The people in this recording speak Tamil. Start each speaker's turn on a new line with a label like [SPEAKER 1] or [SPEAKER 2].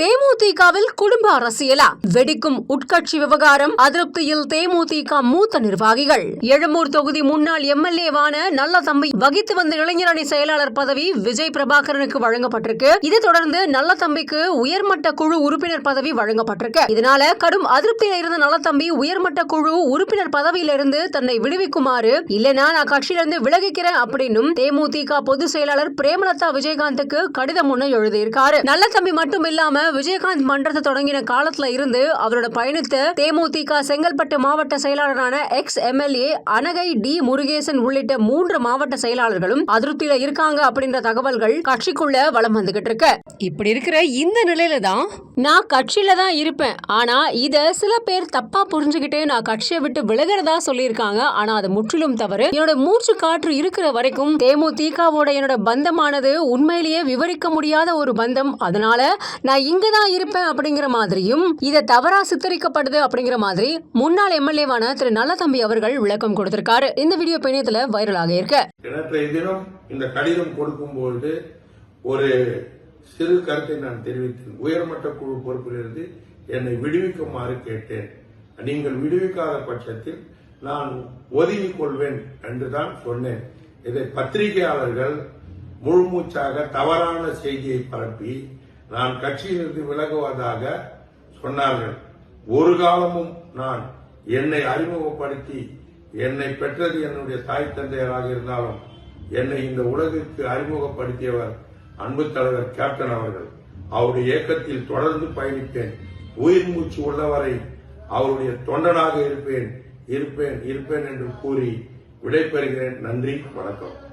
[SPEAKER 1] தேமுதிகவில் குடும்ப அரசியலா? வெடிக்கும் உட்கட்சி விவகாரம் அதிருப்தியில் தேமுதிக மூத்த நிர்வாகிகள். எழும்பூர் தொகுதி முன்னாள் எம்எல்ஏவான நல்ல தம்பி வகித்து வந்த இளைஞரணி செயலாளர் பதவி விஜய் பிரபாகரனுக்கு வழங்கப்பட்டிருக்கு. இதை தொடர்ந்து நல்ல தம்பிக்கு உயர்மட்ட குழு உறுப்பினர் பதவி வழங்கப்பட்டிருக்கு. இதனால கடும் அதிருப்தியில் இருந்த நல்ல தம்பி உயர்மட்ட குழு உறுப்பினர் பதவியிலிருந்து தன்னை விடுவிக்குமாறு இல்லைனா நான் கட்சியிலிருந்து விலகிக்கிறேன் அப்படின்னும் தேமுதிக பொதுச் செயலாளர் பிரேமலதா விஜயகாந்துக்கு கடிதம் ஒன்று எழுதியிருக்காரு. நல்ல தம்பி மட்டும் இல்லாம விஜயகாந்த் மன்றத்தை தொடங்கின காலத்துல இருந்து அவரோட பயணத்தை தேமுதிக செங்கல்பட்டு மாவட்ட செயலாளரான ex MLA Anagai T Murugesan உள்ளிட்ட மூன்று மாவட்ட செயலாளர்களும் அதிருப்தியில இருக்காங்க அப்படின்ற தகவல்கள் கட்சிக்குள்ள வலம் வந்துகிட்டு இருக்கு. இப்படி இருக்கிற இந்த நிலையில தான் நான் கட்சியில தான் இருப்பேன். ஆனா இத சில பேர் தப்பா புரிஞ்சுக்கிட்டு நான் கட்சியை விட்டு விலகிறதா சொல்லியிருக்காங்க. ஆனா அது முற்றிலும் தவறு. என்னோட மூச்சு காற்று இருக்கிற வரைக்கும் தேமுதிகவோட என்னோட பந்தமானது உண்மையிலேயே விவரிக்க முடியாத ஒரு பந்தம். அதனால நான் இங்க தான் இருப்பேன் அப்படிங்கிற மாதிரியும் இதை தவறா சித்தரிக்கப்படுது அப்படிங்கிற மாதிரி முன்னாள் எம்எல்ஏவான திரு நல்லதம்பி அவர்கள் விளக்கம் கொடுத்திருக்காரு. இந்த வீடியோ பிணையத்துல வைரலாக இருக்கு.
[SPEAKER 2] இந்த கடிதம் கொடுக்கும் ஒரு சிறு கருத்தை நான் தெரிவித்தேன். உயர்மட்ட குழு பொறுப்பிலிருந்து என்னை விடுவிக்குமாறு கேட்டேன். நீங்கள் விடுவிக்காத பட்சத்தில் நான் ஒதுங்கிக் கொள்வேன் என்றுதான் சொன்னேன். இதை பத்திரிகையாளர்கள் முழுமூச்சாக தவறான செய்தியை பரப்பி நான் கட்சியிலிருந்து விலகுவதாக சொன்னார்கள். ஒரு காலமும் நான் என்னை அறிமுகப்படுத்தி என்னை பெற்றது என்னுடைய தாய் தந்தையராக இருந்தாலும் என்னை இந்த உலகிற்கு அறிமுகப்படுத்தியவர் அன்பு தலைவர் கேப்டன் அவர்கள் அவருடைய இயக்கத்தில் தொடர்ந்து பயணிப்பேன் உயிர் மூச்சு உள்ளவரை அவருடைய தொண்டனாக இருப்பேன் இருப்பேன் இருப்பேன் என்று கூறி விடைபெறுகிறேன். நன்றி வணக்கம்.